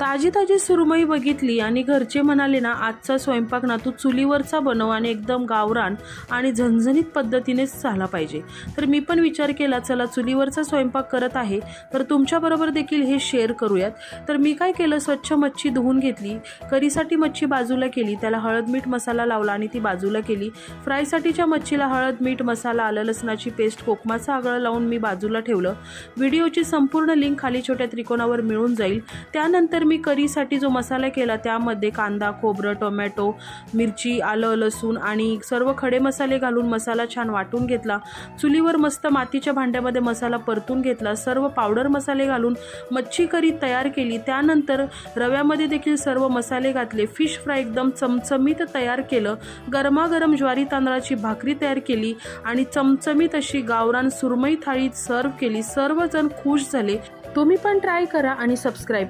ताजी ताजी सुरमई बघितली आणि घरचे म्हणाले ना आजचा स्वयंपाक ना तू चुलीवरचा बनव आणि एकदम गावरान आणि झणझणीत पद्धतीनेच झाला पाहिजे. तर मी पण विचार केला चला चुलीवरचा स्वयंपाक करत आहे तर तुमच्याबरोबर देखील हे शेअर करूयात. तर मी काय केलं स्वच्छ मच्छी धुवून घेतली करीसाठी मच्छी बाजूला केली त्याला हळद मीठ मसाला लावला आणि ती बाजूला केली. फ्रायसाठीच्या मच्छीला हळद मीठ मसाला आलं लसणाची पेस्ट कोकमाचं आगळं लावून मी बाजूला ठेवलं. व्हिडिओची संपूर्ण लिंक खाली छोट्या त्रिकोणावर मिळून जाईल. त्यानंतर मी करीसाठी जो मसाला केला त्यामध्ये कांदा खोबरं टोमॅटो मिरची आलं लसूण आणि सर्व खडे मसाले घालून मसाला छान वाटून घेतला. चुलीवर मस्त मातीच्या भांड्यामध्ये मसाला परतून घेतला. सर्व पावडर मसाले घालून मच्छी करी तयार केली. त्यानंतर रव्यामध्ये देखील सर्व मसाले घातले. फिश फ्राय एकदम चमचमीत तयार केलं. गरमागरम ज्वारी तांदळाची भाकरी तयार केली आणि चमचमीत अशी गावरान सुरमई थाळी सर्व केली. सर्वजण खुश झाले. तुम्ही पण ट्राय करा आणि सबस्क्राईब